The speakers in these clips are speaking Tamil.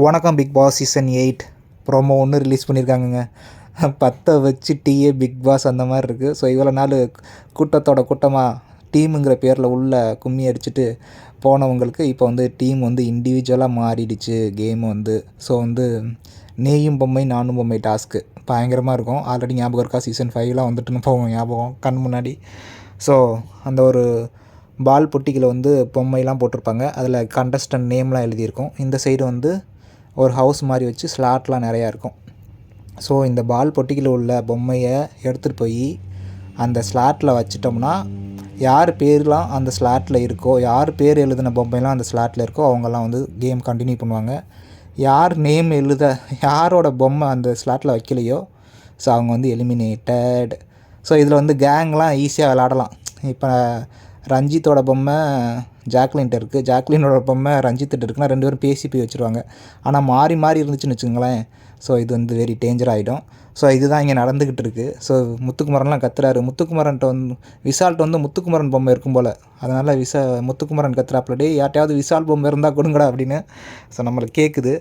வணக்கம் Bigg Boss season eight promo ஒன்று ரிலீஸ் பண்ணியிருக்காங்கங்க பற்ற வச்சு டீயே பிக் பாஸ் அந்த மாதிரி இருக்குது ஸோ இவ்வளோ நாள் கூட்டத்தோட கூட்டமாக டீமுங்கிற பேரில் உள்ள கும்மி அடிச்சுட்டு போனவங்களுக்கு இப்போ வந்து டீம் வந்து இண்டிவிஜுவலாக மாறிடுச்சு. கேம் வந்து. ஸோ வந்து நேயும் பொம்மை நானும் பொம்மை டாஸ்க்கு பயங்கரமாக இருக்கும். ஆல்ரெடி ஞாபகம் இருக்கா? சீசன் ஃபைவ்லாம் வந்துட்டுன்னு போவோம். ஞாபகம் கண் முன்னாடி. ஸோ அந்த ஒரு பால் பொட்டிக்கில் வந்து பொம்மைலாம் போட்டிருப்பாங்க. அதில் கண்டஸ்டன்ட் நேம்லாம் எழுதியிருக்கும். இந்த சைடு வந்து ஒரு ஹவுஸ் மாதிரி வச்சு ஸ்லாட்லாம் நிறையா இருக்கும். ஸோ இந்த பால் பொட்டிக்கில் உள்ள பொம்மையை எடுத்துகிட்டு போய் அந்த ஸ்லாட்டில் வச்சிட்டோம்னா யார் பேர்லாம் அந்த ஸ்லாட்டில் இருக்கோ யார் பேர் எழுதின பொம்மைலாம் அந்த ஸ்லாட்டில் இருக்கோ அவங்கெல்லாம் வந்து கேம் கண்டினியூ பண்ணுவாங்க. யார் நேம் எழுத யாரோட பொம்மை அந்த ஸ்லாட்டில் வைக்கலையோ ஸோ அவங்க வந்து எலிமினேட்டட் ஸோ இதில் வந்து கேங்லாம் ஈஸியாக விளாடலாம் இப்போ ரஞ்சித்தோட பொம்மை ஜாக்லின்ட்ட இருக்குது ஜாக்லினோட பொம்மை ரஞ்சித்திட்ட இருக்குன்னா ரெண்டு பேரும் பேசி போய் வச்சுருவாங்க. ஆனால் மாறி மாறி இருந்துச்சுன்னு வச்சுக்கோங்களேன். ஸோ இது வந்து வெரி டேஞ்சர் ஆகிடும் ஸோ இதுதான் இங்கே நடந்துக்கிட்டு இருக்குது ஸோ முத்துக்குமரன்லாம் கத்துறாரு. முத்துக்குமரன்ட்ட வந்து விசால்ட்ட வந்து முத்துக்குமரன் பொம்மை இருக்கும் போல். அதனால் விசா முத்துக்குமரன் கத்துறாப்புலடி யார்ட்டையாவது விசால் பொம்மை இருந்தால் கொடுங்கடா அப்படின்னு. ஸோ நம்மளை கேட்குது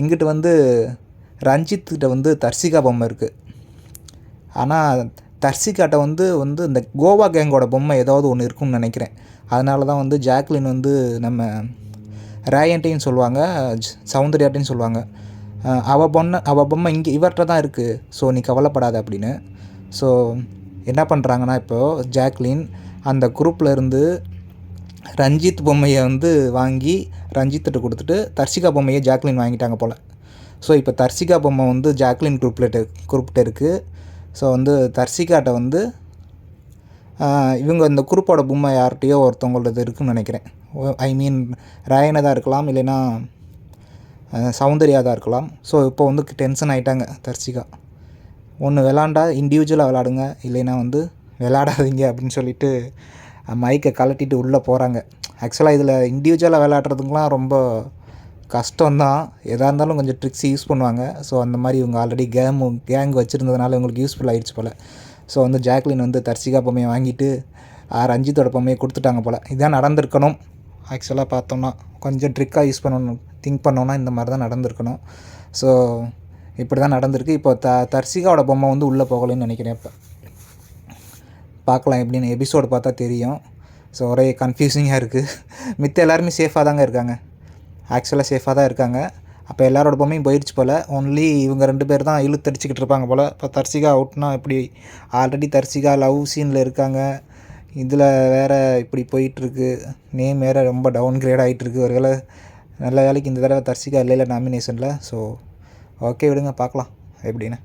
இங்கிட்டு வந்து ரஞ்சித்துக்கிட்ட வந்து தர்சிகா பொம்மை இருக்குது ஆனால் தர்சிகாட்ட வந்து வந்து இந்த கோவா கேங்கோட பொம்மை ஏதாவது ஒன்று இருக்குன்னு நினைக்கிறேன். அதனால தான் வந்து ஜாக்லின் வந்து நம்ம ரேயன்ட்டையும் சொல்லுவாங்க சௌந்தர்யாட்டையும் சொல்லுவாங்க. அவள் பொண்ணை அவள் பொம்மை இங்கே இவர்கிட்ட தான் இருக்குது ஸோ நீ கவலைப்படாத அப்படின்னு. ஸோ என்ன பண்ணுறாங்கன்னா இப்போது ஜாக்லின் அந்த குரூப்பில் இருந்து ரஞ்சித் பொம்மையை வந்து வாங்கி ரஞ்சித்திட்ட கொடுத்துட்டு தர்சிகா பொம்மையை ஜாக்லின் வாங்கிட்டாங்க போல். ஸோ இப்போ தர்சிகா பொம்மை வந்து ஜாக்லின் குரூப்பில் குரூப்கிட்ட இருக்குது ஸோ வந்து தர்சிகாட்ட வந்து இவங்க இந்த குரூப்போட பொம்மை யார்கிட்டையோ ஒருத்தவங்களது இருக்குன்னு நினைக்கிறேன். ஐ மீன் ராயனை தான் இருக்கலாம் இல்லைன்னா சௌந்தர்யா தான் இருக்கலாம். ஸோ இப்போ வந்து டென்ஷன் ஆகிட்டாங்க தர்சிகா. ஒன்று விளாண்டா இண்டிவிஜுவலாக விளாடுங்க இல்லைன்னா வந்து விளாடாதீங்க அப்படின்னு சொல்லிட்டு மைக்கை கலட்டிட்டு உள்ளே போகிறாங்க ஆக்சுவலாக இதில் இண்டிவிஜுவலாக விளாட்றதுக்குலாம் ரொம்ப கஷ்டம்தான். எதாக இருந்தாலும் கொஞ்சம் ட்ரிக்ஸ் யூஸ் பண்ணுவாங்க. ஸோ அந்த மாதிரி இவங்க ஆல்ரெடி கேமு கேங் வச்சுருந்ததுனால இவங்களுக்கு யூஸ்ஃபுல் ஆகிடுச்சு போல். ஸோ வந்து ஜாக்லின் வந்து தர்சிகா பொம்மையை வாங்கிட்டு ரஞ்சித்தோட பொம்மையை கொடுத்துட்டாங்க போல். இதான் நடந்திருக்கணும். ஆக்சுவலாக பார்த்தோம்னா கொஞ்சம் ட்ரிக்காக யூஸ் பண்ணணும் திங்க் பண்ணோன்னா இந்த மாதிரி தான் நடந்திருக்கணும். ஸோ இப்படி தான் நடந்திருக்கு. இப்போ த தர்சிகாவோட பொம்மை வந்து உள்ளே போகலைன்னு நினைக்கிறேன் இப்போ. பார்க்கலாம் எப்படின்னு. எபிசோடு பார்த்தா தெரியும். ஸோ ஒரே கன்ஃபியூசிங்காக இருக்குது மித்த எல்லாருமே சேஃபாக தாங்க இருக்காங்க. ஆக்சுவலாக சேஃபாக தான் இருக்காங்க. அப்போ எல்லாரோட பொம்மையும் போயிடுச்சு போல். ஒன்லி இவங்க ரெண்டு பேர் தான் இழுத்தடிச்சிக்கிட்டு இருப்பாங்க போல். இப்போ தர்சிகா அவுட்னா இப்படி ஆல்ரெடி தர்சிகா லவ் சீனில் இருக்காங்க. இதில் வேறு இப்படி போயிட்டுருக்கு. நேம் வேறு ரொம்ப டவுன் கிரேட் ஆகிட்டுருக்கு ஒரு வேளை நல்ல வேலைக்கு இந்த தடவை தர்சிகா இல்லை நாமினேஷனில் ஸோ ஓகே விடுங்க பார்க்கலாம். எப்படின்னு.